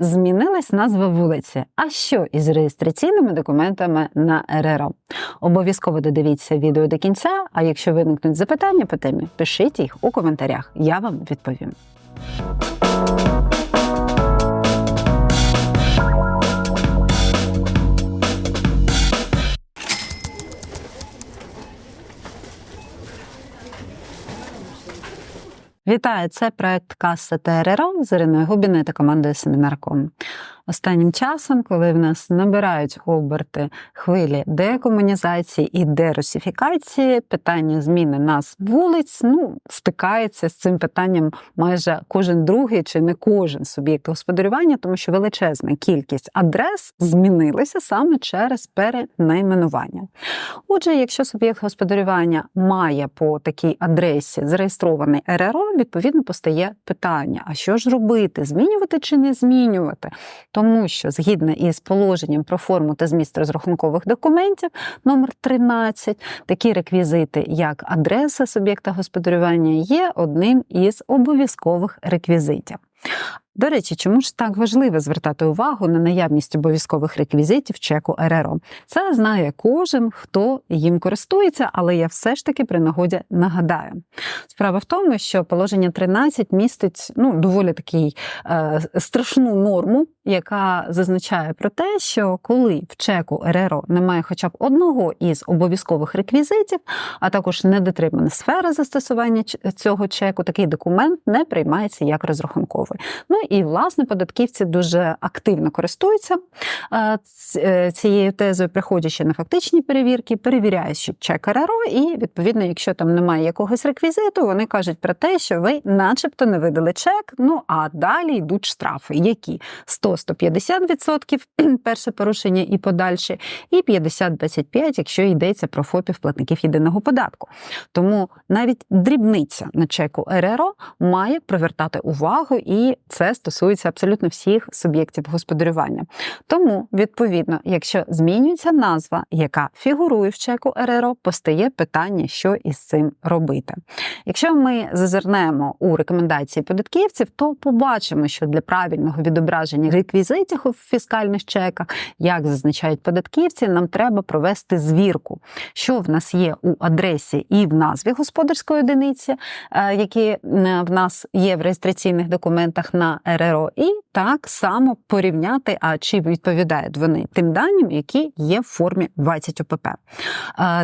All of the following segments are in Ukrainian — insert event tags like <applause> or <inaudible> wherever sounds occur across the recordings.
Змінилась назва вулиці. А що із реєстраційними документами на РРО? Обов'язково додивіться відео до кінця. А якщо виникнуть запитання по темі, пишіть їх у коментарях. Я вам відповім. Вітаю! Це проект Каса ТРРО з Іриною Губіною та командою Семінарком. Останнім часом, коли в нас набирають оберти хвилі декомунізації і дерусифікації, питання зміни нас вулиць ну, стикається з цим питанням майже кожен другий чи не кожен суб'єкт господарювання, тому що величезна кількість адрес змінилася саме через перенайменування. Отже, якщо суб'єкт господарювання має по такій адресі зареєстрований РРО, відповідно постає питання: а що ж робити? Змінювати чи не змінювати? Тому що згідно із положенням про форму та зміст розрахункових документів номер 13, такі реквізити, як адреса суб'єкта господарювання, є одним із обов'язкових реквізитів. До речі, чому ж так важливо звертати увагу на наявність обов'язкових реквізитів чеку РРО? Це знає кожен, хто їм користується, але я все ж таки при нагоді нагадаю. Справа в тому, що положення 13 містить ну, доволі такий е, страшну норму, яка зазначає про те, що коли в чеку РРО немає хоча б одного із обов'язкових реквізитів, а також не дотримана сфера застосування цього чеку, такий документ не приймається як розрахунковий. Ну і власне податківці дуже активно користуються е, цією тезою, приходячи на фактичні перевірки, перевіряють, що чек РРО, і відповідно, якщо там немає якогось реквізиту, вони кажуть про те, що ви, начебто, не видали чек. Ну а далі йдуть штрафи, які 100-150% <clears throat> перше порушення і подальше, і 50-25%, якщо йдеться про ФОПів платників єдиного податку. Тому навіть дрібниця на чеку РРО має привертати увагу, і це стосується абсолютно всіх суб'єктів господарювання. Тому, відповідно, якщо змінюється назва, яка фігурує в чеку РРО, постає питання, що із цим робити. Якщо ми зазирнемо у рекомендації податківців, то побачимо, що для правильного відображення реквізитів у фіскальних чеках, як зазначають податківці, нам треба провести звірку, що в нас є у адресі і в назві господарської одиниці, е, які в нас є в реєстраційних документах на РРО, і так само порівняти, а чи відповідають вони тим даним, які є в формі 20 ОПП.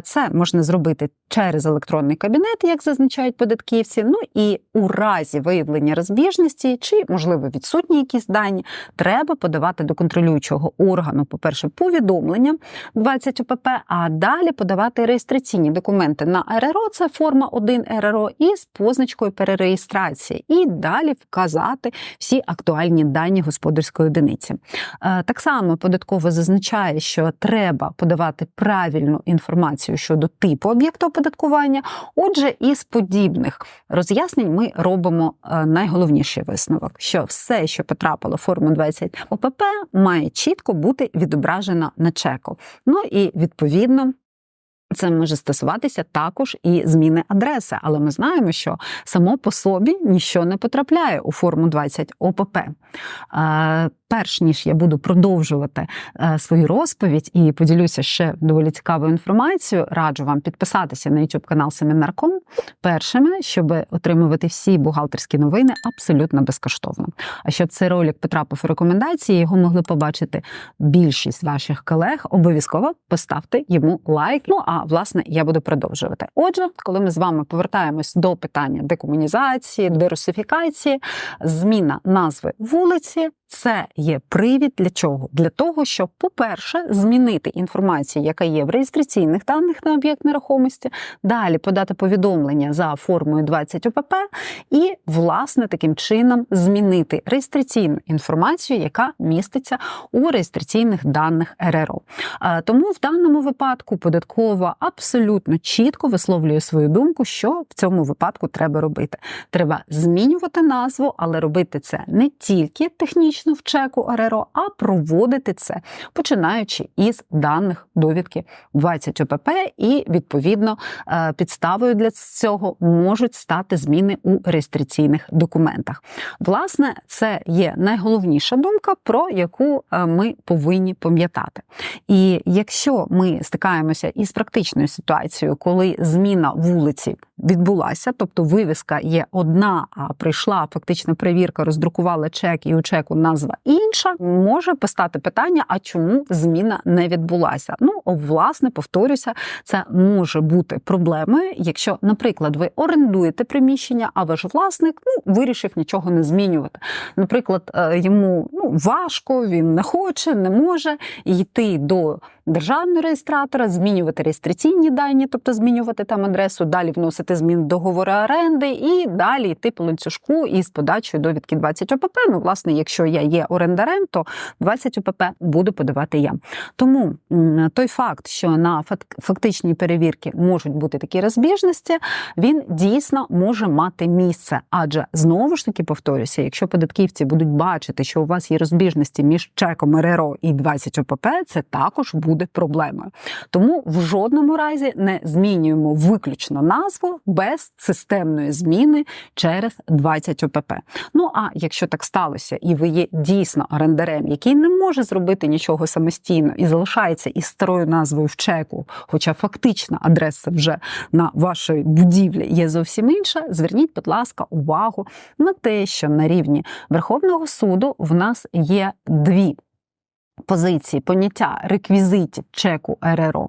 Це можна зробити через електронний кабінет, як зазначають податківці. Ну і у разі виявлення розбіжності чи, можливо, відсутні якісь дані, треба подавати до контролюючого органу, по-перше, повідомлення 20 ОПП, а далі подавати реєстраційні документи на РРО, це форма 1 РРО, із позначкою перереєстрації, і далі вказати всі актуальні дані господарської одиниці. Е, так само податково зазначає, що треба подавати правильну інформацію щодо типу об'єкту оподаткування. Отже, із подібних роз'яснень ми робимо е, найголовніший висновок: що все, що потрапило в форму 20 ОПП, має чітко бути відображено на чеку. Ну і відповідно. Це може стосуватися також і зміни адреси, але ми знаємо, що само по собі нічого не потрапляє у форму 20 ОПП. Перш ніж я буду продовжувати е, свою розповідь і поділюся ще доволі цікавою інформацією, раджу вам підписатися на YouTube канал Семінарком першими, щоб отримувати всі бухгалтерські новини абсолютно безкоштовно. А щоб цей ролик потрапив у рекомендації, його могли побачити більшість ваших колег. Обов'язково поставте йому лайк. Ну а власне я буду продовжувати. Отже, коли ми з вами повертаємось до питання декомунізації, дерусифікації, зміна назви вулиці. Це є привід для чого? Для того, щоб, по-перше, змінити інформацію, яка є в реєстраційних даних на об'єкт нерухомості, далі подати повідомлення за формою 20 ОПП, і, власне, таким чином змінити реєстраційну інформацію, яка міститься у реєстраційних даних РРО. Тому в даному випадку податкова абсолютно чітко висловлює свою думку, що в цьому випадку треба робити. Треба змінювати назву, але робити це не тільки технічно автоматично в чеку РРО, а проводити це починаючи із даних довідки 20 ОПП, і відповідно е, підставою для цього можуть стати зміни у реєстраційних документах. Власне, це є найголовніша думка, про яку е, ми повинні пам'ятати. І якщо ми стикаємося із практичною ситуацією, коли зміна вулиці відбулася, тобто вивіска є одна, а прийшла фактична перевірка, роздрукувала чек, і у чеку назва інша, може постати питання: а чому зміна не відбулася? Ну, власне, повторюся, це може бути проблемою, якщо, наприклад, ви орендуєте приміщення, а ваш власник ну, вирішив нічого не змінювати. Наприклад, е, йому ну, важко, він не хоче, не може йти до державного реєстратора, змінювати реєстраційні дані, тобто змінювати там адресу, далі вносити зміни в договори оренди і далі йти по ланцюжку із подачою довідки 20 ОПП. Ну, власне, якщо я є орендарем, то 20 ОПП буду подавати я. Тому той факт, що на фактичній перевірці можуть бути такі розбіжності, він дійсно може мати місце. Адже знову ж таки повторюся, якщо податківці будуть бачити, що у вас є розбіжності між чеком РРО і 20 ОПП, це також буде проблемою. Тому в жодному разі не змінюємо виключно назву без системної зміни через 20 ОПП. Ну а якщо так сталося, і ви є дійсно орендарем, який не може зробити нічого самостійно і залишається із старою назвою в чеку, хоча фактична адреса вже на вашій будівлі є зовсім інша, зверніть, будь ласка, увагу на те, що на рівні Верховного суду в нас є дві позиції поняття реквізитів чеку РРО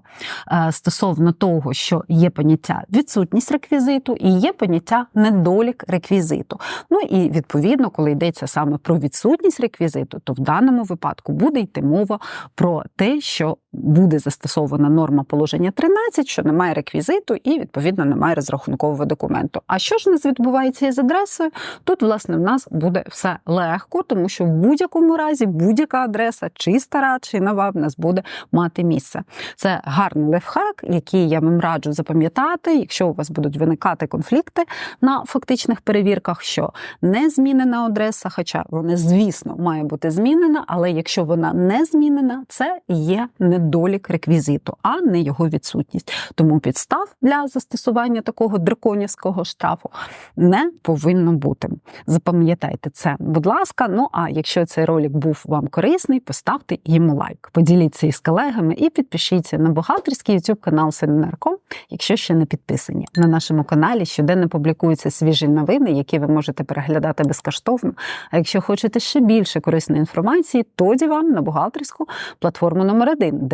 е, стосовно того, що є поняття відсутність реквізиту і є поняття недолік реквізиту. Ну і відповідно, коли йдеться саме про відсутність реквізиту, то в даному випадку буде йти мова про те, що буде застосована норма положення 13, що немає реквізиту і відповідно немає розрахункового документу. А що ж у нас відбувається із адресою? Тут, власне, в нас буде все легко, тому що в будь-якому разі будь-яка адреса чи стара, чи нова в нас буде мати місце. Це гарний лайфхак, який я вам раджу запам'ятати, якщо у вас будуть виникати конфлікти на фактичних перевірках, що не змінена адреса, хоча вона, звісно, має бути змінена, але якщо вона не змінена, це є недолік реквізиту, а не його відсутність. Тому підстав для застосування такого драконівського штрафу не повинно бути. Запам'ятайте це, будь ласка. Ну а якщо цей ролик був вам корисний, поставте йому лайк, поділіться із колегами і підпишіться на бухгалтерський YouTube канал Семінарком, якщо ще не підписані. На нашому каналі щоденно публікуються свіжі новини, які ви можете переглядати безкоштовно. А якщо хочете ще більше корисної інформації, тоді вам на бухгалтерську платформу номер 1